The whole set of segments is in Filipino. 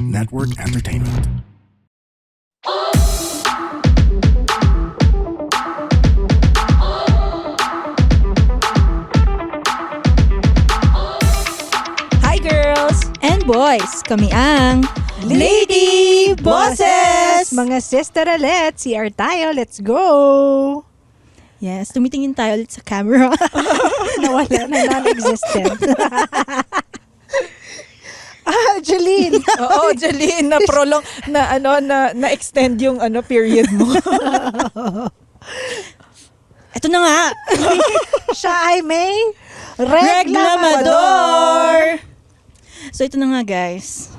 Network Entertainment. Hi girls! And boys, kami ang Lady Bosses! Mga sister ulit, CR tayo, let's go! Yes, tumitingin tayo ulit sa camera. Nawala na non-existent. ah, Jeline! Oo, Jeline, na prolong, na ano, na, na-extend yung ano, period mo. Ito na nga. Siya ay may Reglamador! So ito na nga guys.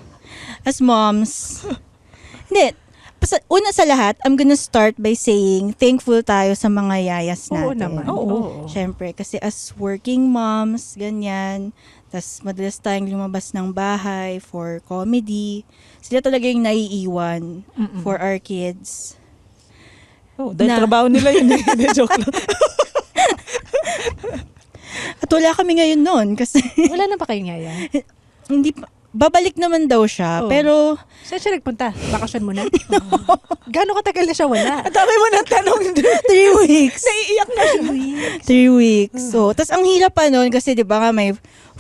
As moms, hindi, pas- una sa lahat, I'm gonna start by saying thankful tayo sa mga yayas Oo natin. naman. Oo. Siyempre, kasi as working moms, ganyan, tas madalas tayong lumabas ng bahay for comedy. Sila talaga yung naiiwan Mm-mm. for our kids. Oh, dahil Na- trabaho nila yun. eh. Hindi, joke lang. At wala kami ngayon noon kasi Wala na ba kayong yaya? hindi pa, babalik naman daw siya. Oo. Pero Saan siya nagpunta? Bakasyon mo na? Gano'ng katagal na siya wala? Ang dami mo ng tanong. three weeks. Naiiyak na siya. Three weeks. So, tas ang hirap pa noon kasi 'di ba nga may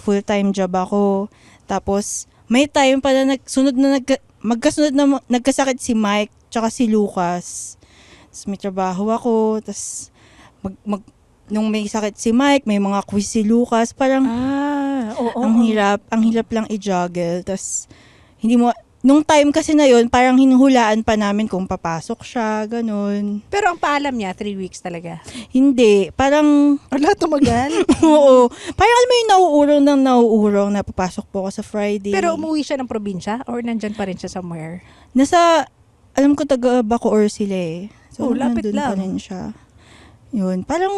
full-time job ako. Tapos may time pa na nagsunod na nag, magkasunod na nagkasakit si Mike tsaka si Lucas. Tapos may trabaho ako, tas mag, mag nung may sakit si Mike, may mga quiz si Lucas, parang Ah, oo. ang hirap, ang hirap lang i-juggle. Tas hindi mo nung time kasi na yon parang hinuhulaan pa namin kung papasok siya, ganun. Pero ang paalam niya, three weeks talaga. Hindi, parang Wala, tumagal. Oo. Parang alam mo yung nauurong ng nauurong na papasok po ako sa Friday. Pero umuwi siya ng probinsya or nandyan pa rin siya somewhere? Nasa, alam ko taga Bacoor sila eh. So, Oh, lapit nandun pa lang. rin siya. Yun. Parang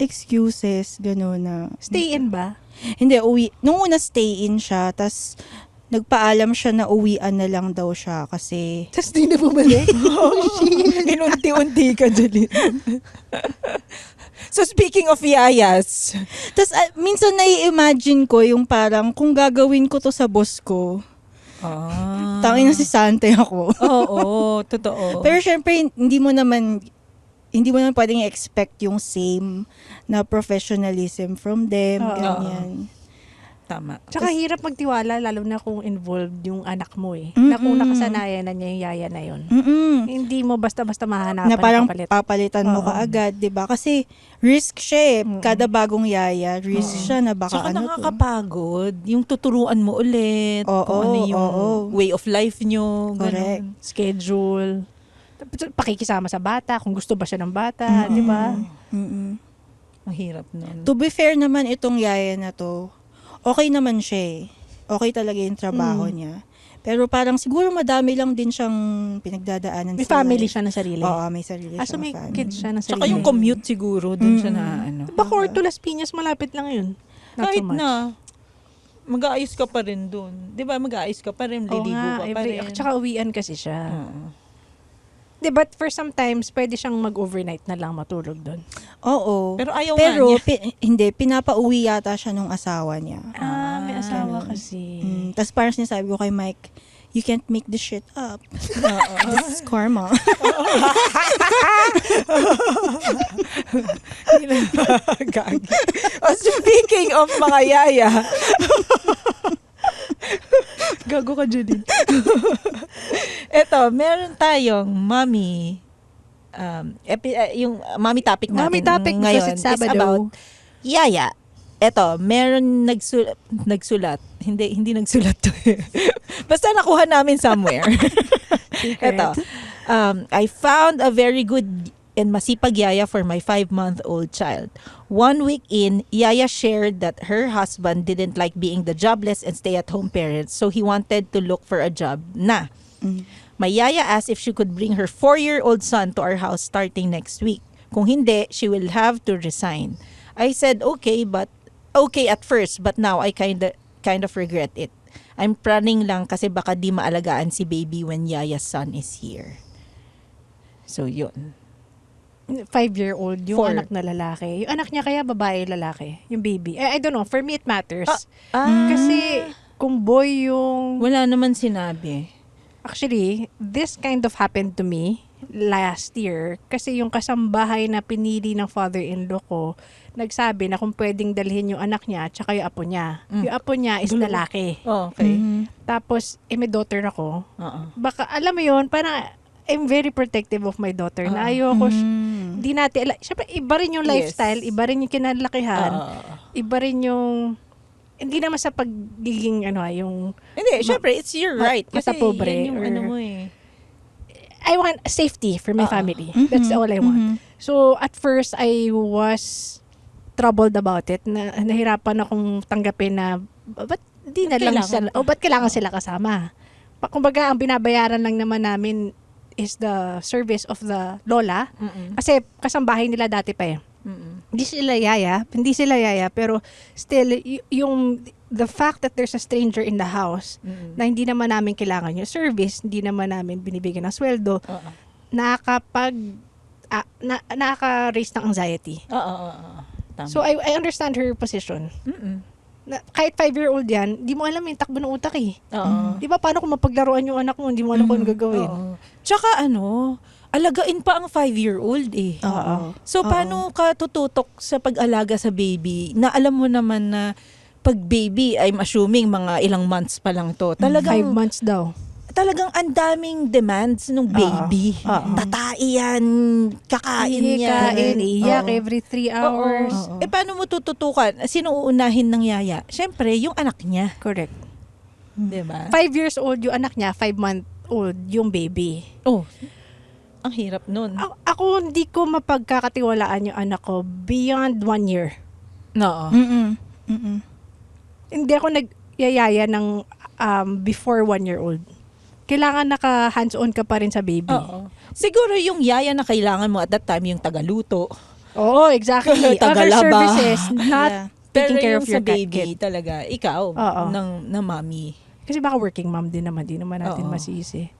excuses, gano'n na. Stay in ba? Hindi, uwi. Nung una stay in siya, tas nagpaalam siya na uwian na lang daw siya kasi Tapos di na bumalik? Inunti-unti ka, Jeline. so speaking of yayas, tas ah, minsan nai-imagine ko yung parang kung gagawin ko to sa boss ko, ah. tangin na si Sante ako. Oo, totoo. Pero syempre, hindi mo naman hindi mo naman pwedeng expect yung same na professionalism from them, Oo. ganyan. Tama. Tsaka hirap magtiwala lalo na kung involved yung anak mo eh. Mm-mm. Na kung nakasanayan na niya yung yaya na yun. Mm-mm. Hindi mo basta-basta mahanapan Na parang kapalit. papalitan mo Oo. kaagad, 'di ba? Kasi risk siya eh. Mm-mm. Kada bagong yaya, risk Oo. siya na baka Saka ano to. nakakapagod. Yung tuturuan mo ulit. Oo, kung ano yung oo. way of life nyo. Correct. ganun. Schedule. Tapos Pakikisama sa bata, kung gusto ba siya ng bata, di ba? Mm-mm. Mahirap nun. To be fair naman itong yaya na to, okay naman siya eh. Okay talaga yung trabaho Mm. niya. Pero parang siguro madami lang din siyang pinagdadaanan May sa family life. siya na sarili. Oo, may sarili Ah, so may family. kids siya na sarili. Saka yung commute siguro, dun siya Mm. na ano. Bacoor to Las Piñas, malapit lang yun. Not Kahit so much. na, mag-aayos ka pa rin dun. Di ba, mag-aayos ka pa rin, Oo liligo nga, ka pa rin. tsaka uwian kasi siya. Oo. Di, but for sometimes, pwede siyang mag-overnight na lang matulog doon. Oo. Pero ayaw Pero nga niya. pi- hindi, pinapauwi yata siya nung asawa niya. Ah, may asawa ganun. kasi. Mm, Tapos parang sinasabi ko kay Mike, you can't make this shit up. This is karma. Gagi. oh, speaking of mga yaya. Gago ka, Judy. Eto, meron tayong mommy um, epi, uh, yung mommy topic natin Mommy topic ngayon is about yaya. Eto, meron nagsulat, nagsulat. Hindi hindi nagsulat to. Basta nakuha namin somewhere. Eto. Um, I found a very good and masipag yaya for my five-month-old child. One week in, Yaya shared that her husband didn't like being the jobless and stay-at-home parent, so he wanted to look for a job na. Mm. My Yaya asked if she could bring her four-year-old son to our house starting next week. Kung hindi, she will have to resign. I said, okay, but okay at first, but now I kind of kind of regret it. I'm planning lang kasi baka di maalagaan si baby when Yaya's son is here. So, yun. Five-year-old, yung Four. anak na lalaki. Yung anak niya kaya babae lalaki, yung baby. Eh, I don't know, for me it matters. Ah, Kasi kung boy yung... Wala naman sinabi. Actually, this kind of happened to me last year kasi yung kasambahay na pinili ng father-in-law ko nagsabi na kung pwedeng dalhin yung anak niya tsaka yung apo niya. Mm. Yung apo niya is lalaki. Oh, okay. Mhm. Tapos, eh, may daughter ako. Oo. Baka, alam mo yun, parang I'm very practive of my daughter na Oo. ayoko, Mhm. hindi natin, ala- syempre, iba rin yung Yes. lifestyle, iba rin yung kinalakihan, Oo. iba rin yung, hindi naman sa pagiging, ano, ah, yung, Hindi, Ma- syempre, it's your ma- right. Kasi pobre yan yung or- ano mo eh. I want safety for my Oo. family. Mhm. That's all I want. Mhm. So, at first, I was troubled about it. Na, nahirapan akong tanggapin na, ba't di na lang sila, pa? o ba't kailangan sila kasama? Pa, kumbaga, ang binabayaran lang naman namin is the service of the lola. Mm-mm. Kasi kasambahay nila dati pa eh. Mm-mm. Hindi sila yaya, hindi sila yaya, pero still, y- yung, the fact that there's a stranger in the house, Mm-mm. na hindi naman namin kailangan yung service, hindi naman namin binibigyan ng sweldo, Oo. nakakapag ah, na, nakaka-raise ng anxiety. Oo, oo, oo. Tama. So I, I understand her position. Mm-mm. Na, kahit five-year-old yan, di mo alam yung takbo ng utak eh. Oo. Di ba paano kung mapaglaruan yung anak mo, hindi mo alam kung ano gagawin. Oo. Tsaka ano, alagain pa ang five-year-old eh. Oo. So, Oo. paano ka tututok sa pag-alaga sa baby na alam mo naman na pag baby, I'm assuming mga ilang months pa lang to. Five Talagang, months daw. talagang ang daming demands ng baby. Oo. Tatai yan, kakain yan. kain, iyak Oo. every three Oo. hours. Oo. Eh, paano mo tututukan? Sino uunahin ng yaya? Siyempre, yung anak niya. Correct. Di ba? Five years old yung anak niya, five month old yung baby. Oh, ang hirap nun. A- ako hindi ko mapagkakatiwalaan yung anak ko beyond one year. Oo. Mm-mm. Mm-mm. Hindi ako nagyayaya ng um, before one year old. Kailangan naka hands-on ka pa rin sa baby. Oo. Siguro yung yaya na kailangan mo at that time yung tagaluto. Oo, exactly. Other Tagalaba. services, not Yeah. Pero taking care yung of sa your baby kid. talaga, ikaw, Oo. ng, ng mommy. Kasi baka working mom din naman, di naman natin Oo. masisi.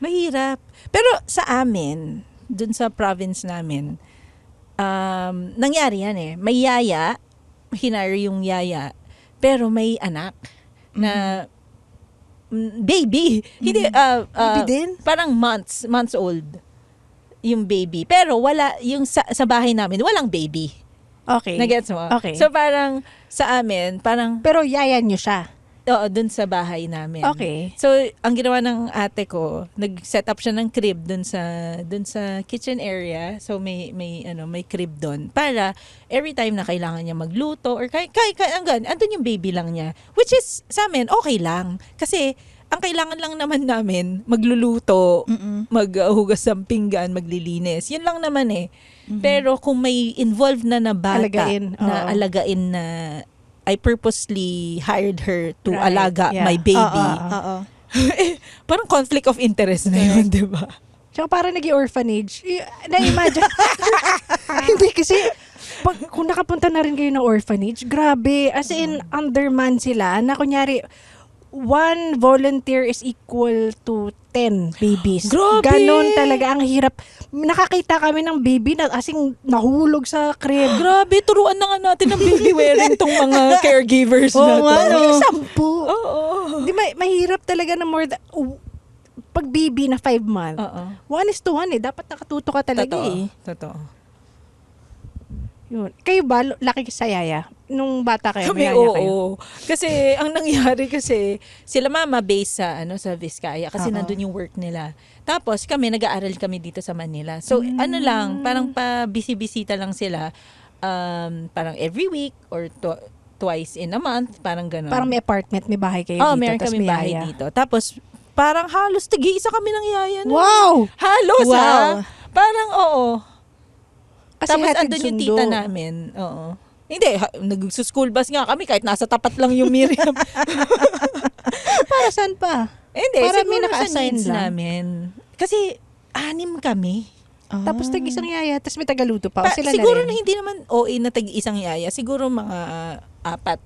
Mahirap. Pero sa amin, dun sa province namin, um, nangyari yan eh. May yaya, hinire yung yaya, pero may anak na mm, baby. Hindi, uh, uh, Baby din? Parang months, months old yung baby. Pero wala, yung sa, sa bahay namin, walang baby. Okay. Nagets mo? Okay. So parang sa amin, parang Pero yaya nyo siya. Oo, dun sa bahay namin. Okay. So, ang ginawa ng ate ko, nag-set up siya ng crib dun sa dun sa kitchen area. So may may ano, may crib dun para every time na kailangan niya magluto or kay kay, kay hanggang andun yung baby lang niya. Which is sa amin okay lang kasi ang kailangan lang naman namin magluluto, Mm-mm. maghugas ng pinggan, maglilinis. Yun lang naman eh. Pero kung may involved na na bata Alagain, na oo. alagain na I purposely hired her to Right, alaga yeah. my baby. Oo, Oo. Parang conflict of interest na yun, di ba? Tsaka parang nag orphanage. Na-imagine. Hindi kasi, pag, kung nakapunta na rin kayo ng orphanage, grabe. As in, underman sila. Na kunyari, one volunteer is equal to 10 babies. Grabe! Ganon talaga ang hirap. Nakakita kami ng baby na asing nahulog sa crib. Grabe, turuan na nga natin ng baby wearing tong mga caregivers na Oo to. nga, no. May sampu. Oo. Di, ma- mahirap talaga na more than, pag baby na 5 month, Oo. one is to one eh. Dapat nakatuto ka talaga Totoo. eh. Totoo. Yun. Kayo ba, laki sa yaya? Nung bata kayo, Kami, oo. kayo? Kasi, ang nangyari kasi, sila mama based sa, ano, sa Vizcaya kasi Oo. nandun yung work nila. Tapos, kami, nag-aaral kami dito sa Manila. So, Hmm. ano lang, parang pa bisibisita lang sila. Um, parang every week or to- twice in a month, parang gano'n. Parang may apartment, may bahay kayo oh, dito. meron tas kami may bahay yaya. dito. Tapos, parang halos tagi-isa kami ng yaya. nun. Wow! Halos, Wow. ha? Parang, oo. Kasi Tapos, andun yung tita namin. Oo. Hindi, nag-school bus nga kami kahit nasa tapat lang yung Miriam. Para saan pa? Hindi, Para siguro may sa naka-assign needs lang. namin. Kasi, anim kami. Ah. Tapos tag-isang yaya, tapos may tagaluto pa. O Pa- sila siguro na na hindi naman OA na tag-isang yaya. Siguro mga apat.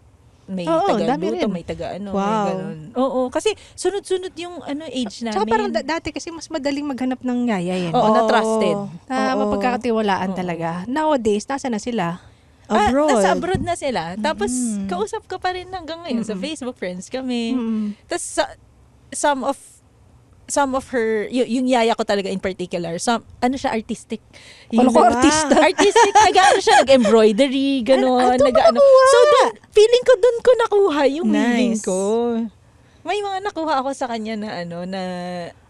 May Oo, dami taga-luto, rin. may taga-ano, Wow. may ganun. Oo, kasi sunod-sunod yung ano age namin. Tsaka parang da- dati kasi mas madaling maghanap ng yaya yan. Oo, na trusted. Na Oo. mapagkakatiwalaan Oo. talaga. Nowadays, nasa na sila? Ah, abroad. nasa abroad na sila. Tapos, Mm. kausap ko pa rin hanggang ngayon. Sa Facebook friends kami. Mm. Tapos, sa- some of some of her, y- yung yaya ko talaga in particular, some, ano siya, artistic. Kala ko nag- artista. artistic, nag-ano siya, nag-embroidery, gano'n. Ano- ano nag-ano. nakuha? So, dun, feeling ko doon ko nakuha yung Nice. weaving ko. May mga nakuha ako sa kanya na ano, na...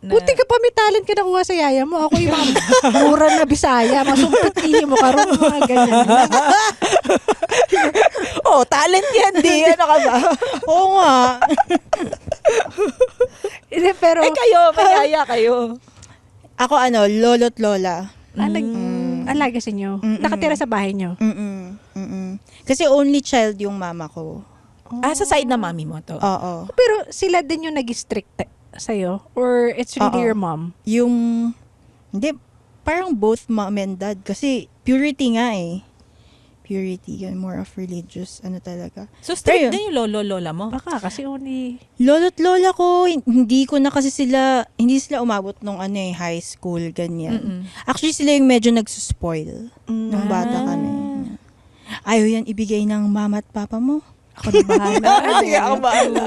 na Buti ka pa may talent ka nakuha sa yaya mo. Ako yung mga mura na bisaya. Masumpit ihi mo karoon. Mga ganyan. oh, talent yan, di. Ano ka ba? Oo nga. Hindi, pero, eh, kayo, may yaya kayo. Ako ano, lolo't lola. ah, nag, alaga sa inyo. Mm-mm. Nakatira sa bahay nyo. Mm-mm. Mm-mm. Kasi only child yung mama ko. Ah, sa side na mami mo to. Oo. Pero sila din yung nag-strict sa'yo? Or it's really Oo. your mom? Yung, hindi, parang both mom and dad. Kasi purity nga eh. Purity, yun, more of religious, ano talaga. So, strict Pero- din yung lolo-lola mo? Baka kasi only... Lolo't lola ko, hin- hindi ko na kasi sila, hindi sila umabot nung ano eh, high school, ganyan. Mm-mm. Actually, sila yung medyo nagsuspoil nung Ah. bata kami. Ayaw yan ibigay ng mama at papa mo. Ako na bahala. Sige, ako bahala.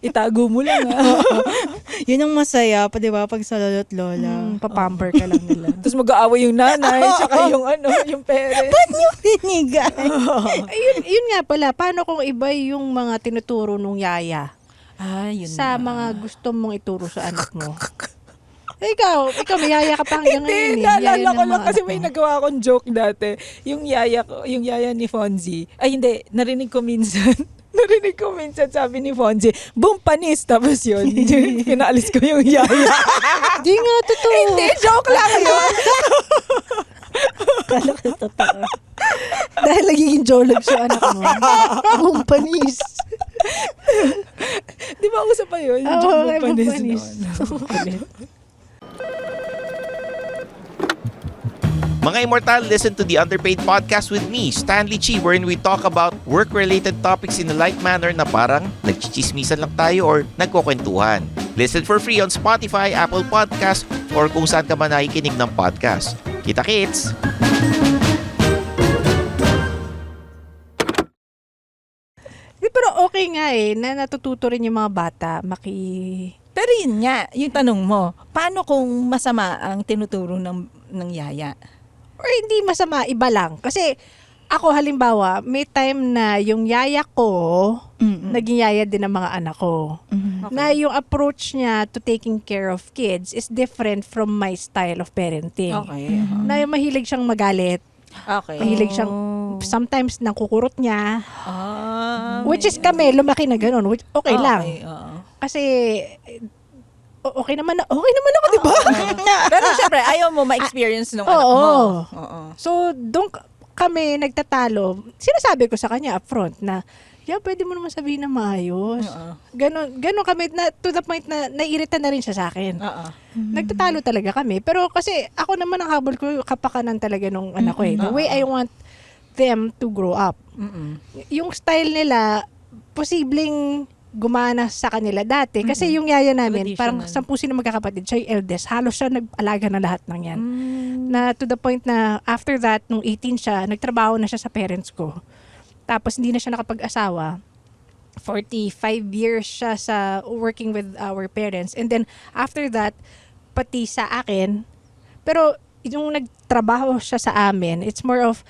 Itago mo lang ah. Yun ang masaya, pa, di ba, pag sa lolo't lola. Mm, papamper ka lang nila. Tapos mag-aaway yung nanay, tsaka yung ano, yung parents. Ba't niyo binigay? Ayun, yun nga pala, paano kung iba yung mga tinuturo nung yaya Ah, yun sa na. mga gusto mong ituro sa anak mo? Eh, ikaw, ikaw may yaya ka pa hanggang ngayon Hindi, eh. Naalala ko lang kasi may nagawa akong joke dati. Yung yaya ko, yung yaya ni Fonzie. Ay, hindi, narinig ko minsan. Narinig ko minsan sabi ni Fonzie, boom, panis. Tapos yun, pinaalis ko yung yaya. Di nga, totoo. hindi, joke lang yun. Kala ko totoo. Dahil nagiging jolog sa anak mo. Ang panis. Di ba uso pa yun? Oo, Joke, okay, boom, panis. panis. noon. Mga Immortal, listen to the Underpaid Podcast with me, Stanley Chi, wherein we talk about work-related topics in a light manner na parang nagchichismisan lang tayo or nagkukwentuhan. Listen for free on Spotify, Apple Podcast, or kung saan ka man nakikinig ng podcast. Kita kits! Di, pero okay nga eh, na natututo rin yung mga bata maki... Pero yun nga, yung tanong mo, paano kung masama ang tinuturo ng, ng yaya? Or hindi masama, iba lang. Kasi ako halimbawa, may time na yung yaya ko, Mm-mm. naging yaya din ng mga anak ko. Mhm. Na yung approach niya to taking care of kids is different from my style of parenting. Okay. Na yung mahilig siyang magalit, Okay. mahilig siyang Oh. sometimes nakukurot niya. Ah, Which is kami, lumaki na ganun. Which, okay lang. oo. Kasi, okay naman na, okay naman ako, di ba? Pero syempre, ayaw mo ma-experience nung anak Oo. mo. Oo. So, doon k- kami nagtatalo. Sinasabi ko sa kanya upfront na, yeah, pwede mo naman sabihin na maayos. Oo. Ganon, ganon kami, na, to the point na naiirita na rin siya sa akin. Oo. Nagtatalo talaga kami. Pero kasi ako naman ang habol ko, kapakanan talaga nung anak ko eh. The Oo. way I want them to grow up. Mm-mm. Yung style nila, posibleng gumana sa kanila dati. Kasi yung yaya namin, parang Traditional. sampu sila magkakapatid. Siya yung eldest. Halos siya nag-alaga na lahat ng yan. Mm. Na to the point na after that, nung 18 siya, nagtrabaho na siya sa parents ko. Tapos hindi na siya nakapag-asawa. 45 years siya sa working with our parents. And then after that, pati sa akin. Pero yung nagtrabaho siya sa amin, it's more of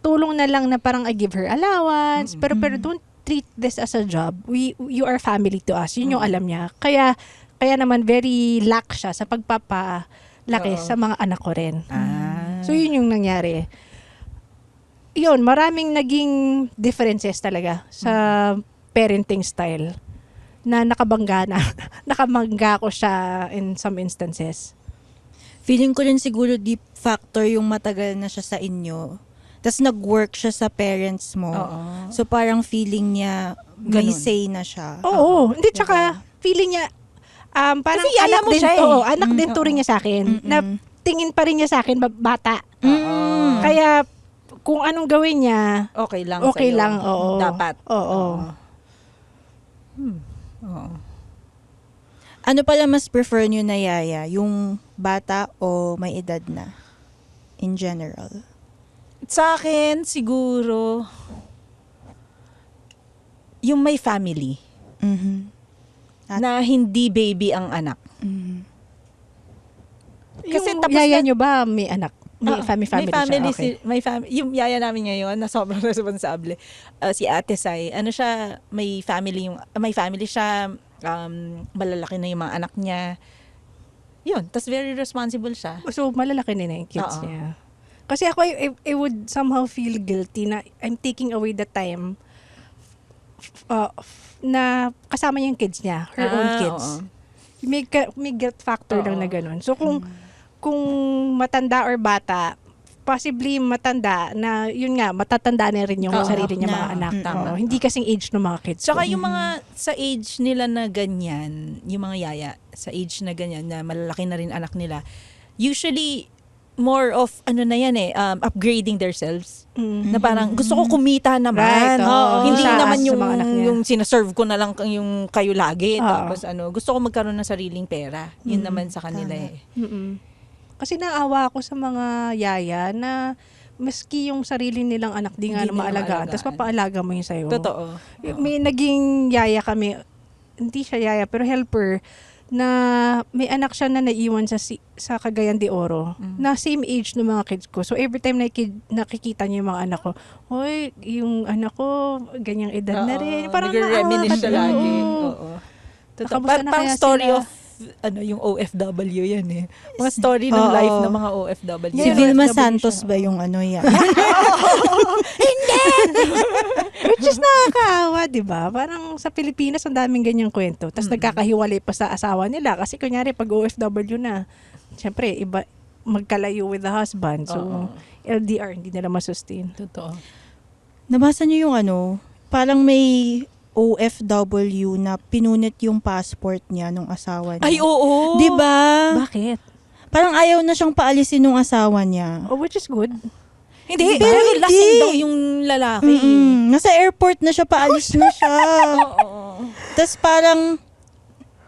tulong na lang na parang I give her allowance. Pero pero don't treat this as a job. We you are family to us. Yun yung alam niya. Kaya kaya naman very lax siya sa pagpapalaki Oo. sa mga anak ko rin. Ah. So yun yung nangyari. Yun, maraming naging differences talaga sa parenting style na nakabangga na. Nakabangga ko siya in some instances. Feeling ko rin siguro deep factor yung matagal na siya sa inyo. Tapos nag-work siya sa parents mo. Oo. So parang feeling niya may Ganun. say na siya. Oo, hindi tsaka feeling niya um parang Kasi yaya anak mo din, siya eh. oo, anak Mm, din oo. turing niya sa akin. Na tingin pa rin niya sa akin ba- bata. Mm. Kaya kung anong gawin niya, Okay lang okay sa'yo. lang, oo. Dapat. Oo. Hmm. Oo. Ano pala mas prefer nyo na yaya? Yung bata o may edad na? In general. Sa akin, siguro, yung may family Mhm. At- na hindi baby ang anak. Mhm. Kasi yung tapos yaya na- nyo ba may anak? May Oo, family family, may family, siya. Okay. si- may fam- yung yaya namin ngayon na sobrang responsable. Uh, si Ate Sai, ano siya, may family yung may family siya, um, malalaki na yung mga anak niya. Yun, tas very responsible siya. So, malalaki na na yung kids Oo. niya. Kasi ako, I, I would somehow feel guilty na I'm taking away the time uh, na kasama niya yung kids niya, her own Ah, kids. oo. May, may guilt factor lang Oo. na ganun. So, kung, kung matanda or bata, possibly matanda na, yun nga, matatanda na rin yung Oo, sarili niya na- mga anak. Mm, tama. Oo, hindi kasing age ng mga kids. Tsaka ko. yung mga sa age nila na ganyan, yung mga yaya, sa age na ganyan, na malalaki na rin anak nila, usually, more of, ano na yan eh, um, upgrading themselves. Mm. Na parang, gusto ko kumita naman. Right, oo. Hindi Siya naman sa yung, yung sinaserve ko na lang yung kayo lagi. Oo. Tapos ano, gusto ko magkaroon ng sariling pera. Yun Mm, naman sa kanila tama. eh. Mm-mm. Kasi naawa ako sa mga yaya na maski yung sarili nilang anak di nga na maalagaan. Tapos papaalaga mo yung sa'yo. Totoo. May naging yaya kami, hindi siya yaya, pero helper, na may anak siya na naiwan sa si- sa Cagayan de Oro Mm. na same age ng mga kids ko. So every time naki- nakikita niya yung mga anak ko, hoy, yung anak ko, ganyang edad na rin. Parang nagre-reminisce siya lagi. Oo. Oo. Totoo. Par- na parang story sila? of ano yung OFW yan eh. Mga story ng Oo. life ng mga OFW. Si Yeah, Vilma OFW Santos siya. ba yung ano yan? Which is nakakaawa, di ba? Parang sa Pilipinas, ang daming ganyang kwento. Tapos Mm. nagkakahiwalay pa sa asawa nila. Kasi kunyari, pag OFW na, syempre, iba, magkalayo with the husband. So, Oo. LDR, hindi nila masustain. Totoo. Nabasa niyo yung ano, parang may OFW na pinunit yung passport niya nung asawa niya. Ay, oo. Di ba? Bakit? Parang ayaw na siyang paalisin nung asawa niya. Oh, which is good. Hindi, Pero pero hindi. lasing daw yung lalaki. Mm-mm. Nasa airport na siya, paalis na siya. Oo. Tapos parang,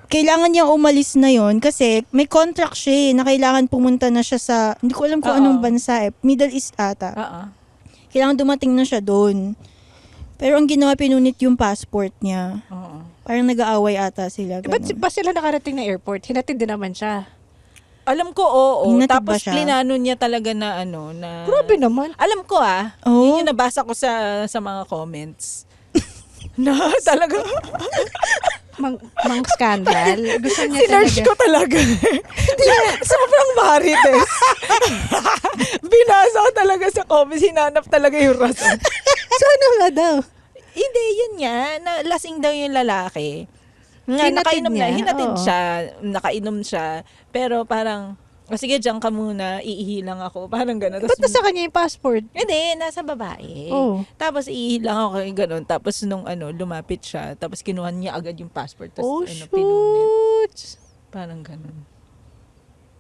kailangan niyang umalis na yon kasi may contract siya eh, na kailangan pumunta na siya sa, hindi ko alam kung Oo. anong bansa eh, Middle East ata. Oo. Kailangan dumating na siya doon. Pero ang ginawa, pinunit yung passport niya. Oo. Parang nag-aaway ata sila. Ba't ganun. ba sila nakarating na airport? Hinatid din naman siya. Alam ko, oo. Hinatid ba Tapos siya? plinano niya talaga na ano, na... Grabe naman. Alam ko ah. Oo. Yun yung nabasa ko sa sa mga comments. na talaga. Mang, mang scandal. Gusto niya Sinerch talaga. ko talaga. Sobrang marites. Binasa ko talaga sa comments. Hinanap talaga yung rason. So, ano nga daw? Hindi, yun nga. Na, lasing daw yung lalaki. Nga, Hinatid nakainom niya? na. Hinatid Oo. siya. Nakainom siya. Pero parang, o sige, diyan ka muna. Iihi lang ako. Parang gano'n. Ba't Tapos, nasa kanya yung passport? hindi, nasa babae. Oh. Tapos iihi lang ako kay ganun. Tapos nung ano, lumapit siya. Tapos kinuha niya agad yung passport. Tapos Oh, ano, pinunit. shoot. Parang ganun.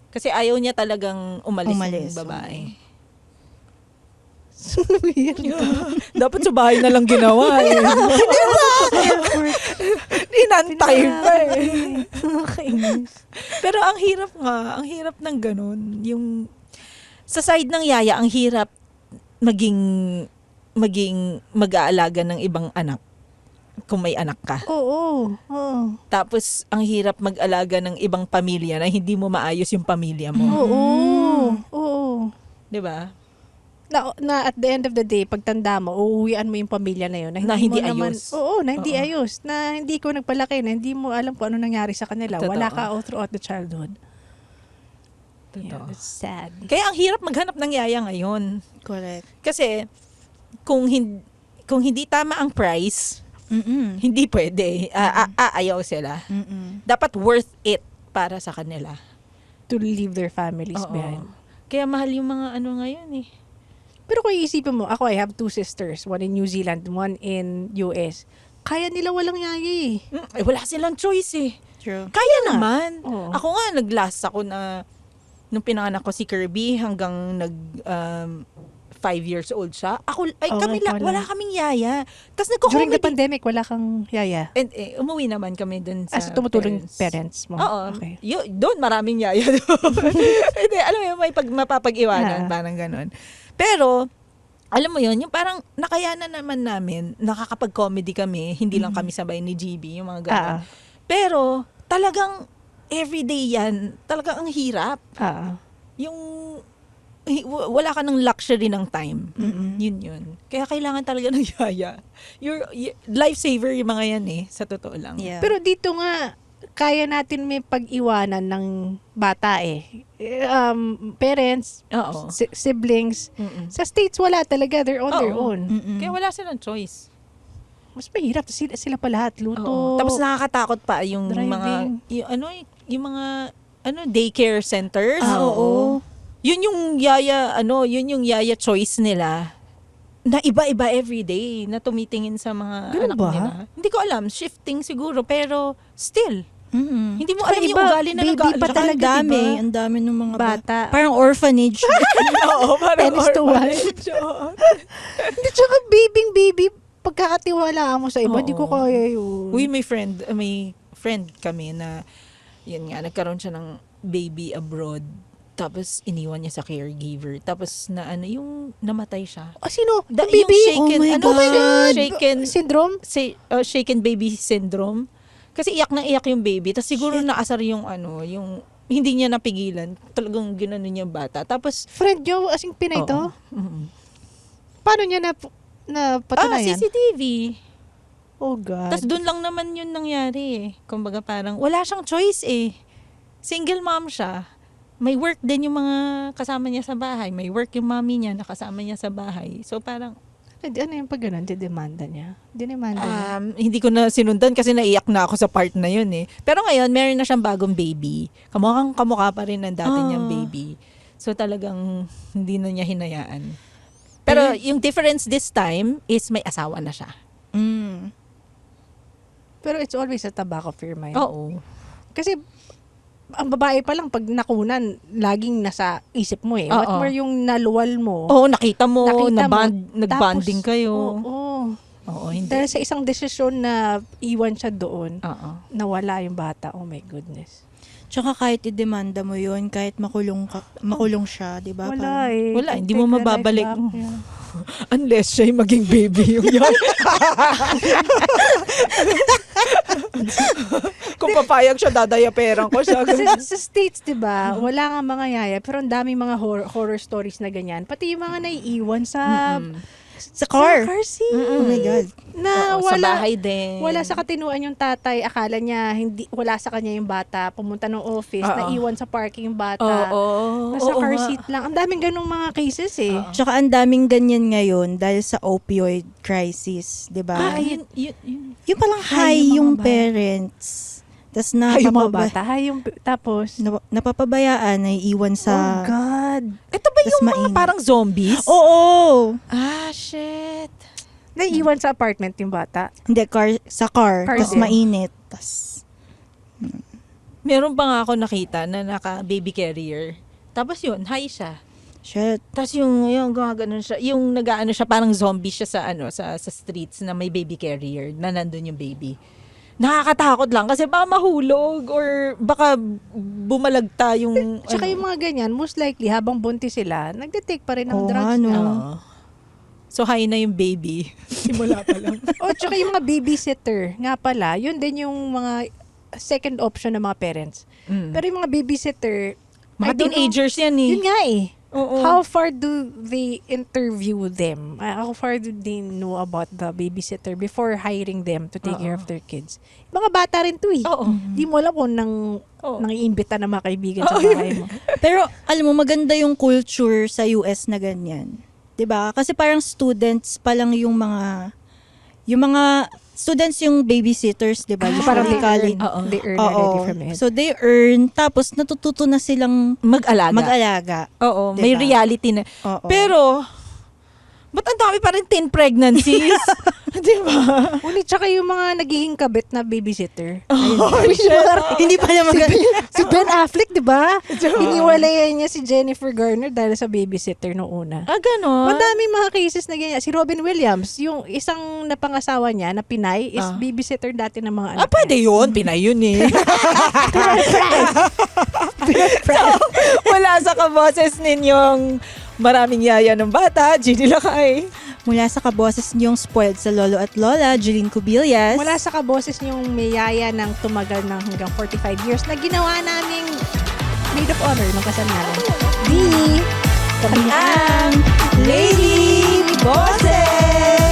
Kasi ayaw niya talagang umalis, Umalis, yung babae. Dapat sa bahay na lang ginawa. eh. Inantay pa eh. Nakakainis. Pero ang hirap nga, ang hirap ng ganun. Yung sa side ng yaya, ang hirap maging maging mag-aalaga ng ibang anak kung may anak ka. Oo. Oo. Tapos ang hirap mag-alaga ng ibang pamilya na hindi mo maayos yung pamilya mo. Oo. Oo. 'Di ba? Na, na at the end of the day, pagtanda mo, uuwian mo yung pamilya na yun. Na hindi mo naman- ayos. Oo, na hindi Oo. ayos. Na hindi ko nagpalaki, na hindi mo alam kung ano nangyari sa kanila. Totoo. Wala ka all throughout the childhood. Yeah, Totoo. that's sad. Kaya ang hirap maghanap ng yaya ngayon. Correct. Kasi kung hindi kung hindi tama ang price, Mm-mm. hindi pwede. Ah, aayaw sila. Mm-mm. Dapat worth it para sa kanila. To leave their families Oo. behind. Kaya mahal yung mga ano ngayon eh. Pero kung iisipin mo, ako I have two sisters. One in New Zealand, one in US. Kaya nila walang yaya eh. Mm, eh, wala silang choice eh. True. Kaya naman. Oo. Ako nga, nag-last ako na nung pinanganak ko si Kirby hanggang nag um, five years old siya. Ako, ay Oo, kami la, wala. kaming yaya. Tapos During the pandemic, wala kang yaya. And, eh, umuwi naman kami dun sa As tumutulong parents, mo. Oo. Okay. Yo, doon maraming yaya doon. Hindi, alam mo, yun, may pag, mapapag-iwanan, Ah. parang ganun. Pero, alam mo yon yung parang nakayanan naman namin, nakakapag-comedy kami, hindi lang kami sabay ni GB, yung mga ganun. Ah. Pero talagang everyday yan, talagang ang hirap. Ah. Yung wala ka ng luxury ng time. Mm-mm. Yun yun. Kaya kailangan talaga ng yaya. Your, y- lifesaver yung mga yan eh, sa totoo lang. Yeah. Pero dito nga, kaya natin may pag-iwanan ng bata eh. Um, parents, Oo. si- siblings. Mm-mm. Sa States, wala talaga. They're on their Oo. own. Mm-mm. Kaya wala silang choice. Mas mahirap. Sila, sila pa lahat. Luto. Oo. Tapos nakakatakot pa yung Driving. mga yung ano yung mga ano daycare centers. Ah, oo. Yun yung yaya ano, yun yung yaya choice nila. Na iba-iba everyday na tumitingin sa mga Ganun anak ba? nila. Hindi ko alam, shifting siguro pero still Mm-mm. hindi mo alam yung iba, ugali na baby nag- pa Tsaka Ang talaga, dami, diba? ang dami ng mga Bata. Parang orphanage. Oo, parang Ten is to one. Hindi, tsaka baby, baby, pagkakatiwalaan mo sa iba, hindi ko kaya yun. Uy, may friend, uh, may friend kami na, yun nga, nagkaroon siya ng baby abroad. Tapos, iniwan niya sa caregiver. Tapos, na ano, yung namatay siya. Ah, sino? Da, Yung baby? shaken, Oh my ano, God. shaken, Syndrome? say, uh, shaken baby syndrome. Kasi iyak na iyak yung baby. Tapos siguro Shit. naasar yung ano, yung hindi niya napigilan. Talagang ginanon niya bata. Tapos, Friend nyo, asing Pinay to? Oo. Mm. Paano niya na, na ah, patunayan? CCTV. oh God. Tapos doon lang naman yun nangyari eh. Kumbaga parang wala siyang choice eh. Single mom siya. May work din yung mga kasama niya sa bahay. May work yung mommy niya na kasama niya sa bahay. So parang ano yung pag ganun? Didemanda niya? Dinemanda niya? um, hindi ko na sinundan kasi naiyak na ako sa part na yun eh. Pero ngayon, meron na siyang bagong baby. Kamukhang kamukha pa rin ng dati Ah. niyang baby. So talagang hindi na niya hinayaan. Pero yung difference this time is may asawa na siya. mm. Pero it's always a of your mind. Oo. Kasi, ang babae pa lang, pag nakunan, laging nasa isip mo eh. What Oo. more yung naluwal mo? Oo, nakita mo, Nakita mo. naband, nag-bonding Tapos, kayo. Oo. Oo, hindi. Dahil sa isang desisyon na iwan siya doon, Oo. nawala yung bata. Oh my goodness. Tsaka kahit i-demanda mo yun, kahit makulong, ka, makulong siya, di ba? Wala Parang- eh. Wala, Can't hindi take mo mababalik. back. Yeah. Unless siya yung maging baby yung yun. Kung papayag siya, dadayaperan ko siya. Kasi sa States, di ba, wala nga mga yaya, pero ang daming mga horror, horror stories na ganyan. Pati yung mga naiiwan sa, Sa car. sa car seat. Oh my God. Na Oo, sa wala, bahay din. wala sa katinuan yung tatay. Akala niya, hindi, wala sa kanya yung bata. Pumunta ng office, Oo. naiwan sa parking yung bata. Oo. Nasa oo car nga. seat lang. Ang daming ganung mga cases eh. Oo. Tsaka ang daming ganyan ngayon dahil sa opioid crisis, di Ah, ba? yun, yun, yun. yung palang High high yung yung, parents. Tapos Ay, yung mga bata. Ay, yung, tapos, nap- napapabayaan na iwan oh sa... God. Ito ba yung mga mainit. parang zombies? Oo! Ah, shit. Naiiwan sa apartment yung bata. Hindi, car, sa car. Car Tapos mainit. Tapos, Meron pa nga ako nakita na naka-baby carrier. Tapos yun, high siya. shit. Tapos yung, yung gumaganon siya, yung nag-ano siya, parang zombie siya sa, ano, sa, sa streets na may baby carrier, na nandun yung baby. Nakakatakot lang kasi baka mahulog or baka bumalagta yung... Tsaka ano. yung mga ganyan, most likely, habang buntis sila, nagde-take pa rin ng Oo drugs nga, no. na. Oo. So, high na yung baby. Simula pa lang. O, tsaka yung mga babysitter, nga pala, yun din yung mga second option ng mga parents. Mm. Pero yung mga babysitter, Mga I don't know- teenagers yan eh. Yun nga eh. Oo. How far do they interview them? Uh, How far do they know about the babysitter before hiring them to take care Oo. of their kids? Mga bata rin to eh. Oo. Di mo alam kung nang, Oo. nang iimbita ng mga kaibigan sa bahay mo. Pero, alam mo, maganda yung culture sa US na ganyan. 'Di ba Kasi parang students pa lang yung mga... Yung mga students yung babysitters, di ba? Ah, Parang they college. earn, Oo. they earn Oo. already from it. So they earn, tapos natututo na silang Mag-alaga. mag-alaga. Oo, may Diba? reality na. Oo. Pero, ba't ang dami pa rin teen pregnancies? Di ba? Uli, tsaka yung mga nagiging kabit na babysitter. Oh, hindi pa naman si Ben Affleck, di ba? Hiniwalayan niya si Jennifer Garner dahil sa babysitter noong una. Ah, ganon? Madaming mga cases na ganyan. Si Robin Williams, yung isang napangasawa niya na Pinay, is Ah. babysitter dati ng mga Ah, anak pwede niya. yun. Pinay yun eh. so, wala sa kaboses ninyong Maraming yaya ng bata, Ginny Lakay. Mula sa kaboses niyong spoiled sa lolo at lola, Jeline Cubillas. Mula sa kaboses niyong mayaya ng tumagal ng hanggang 45 years na ginawa naming maid of honor ng kasal namin. Di! Kami Ang Lady Bosses!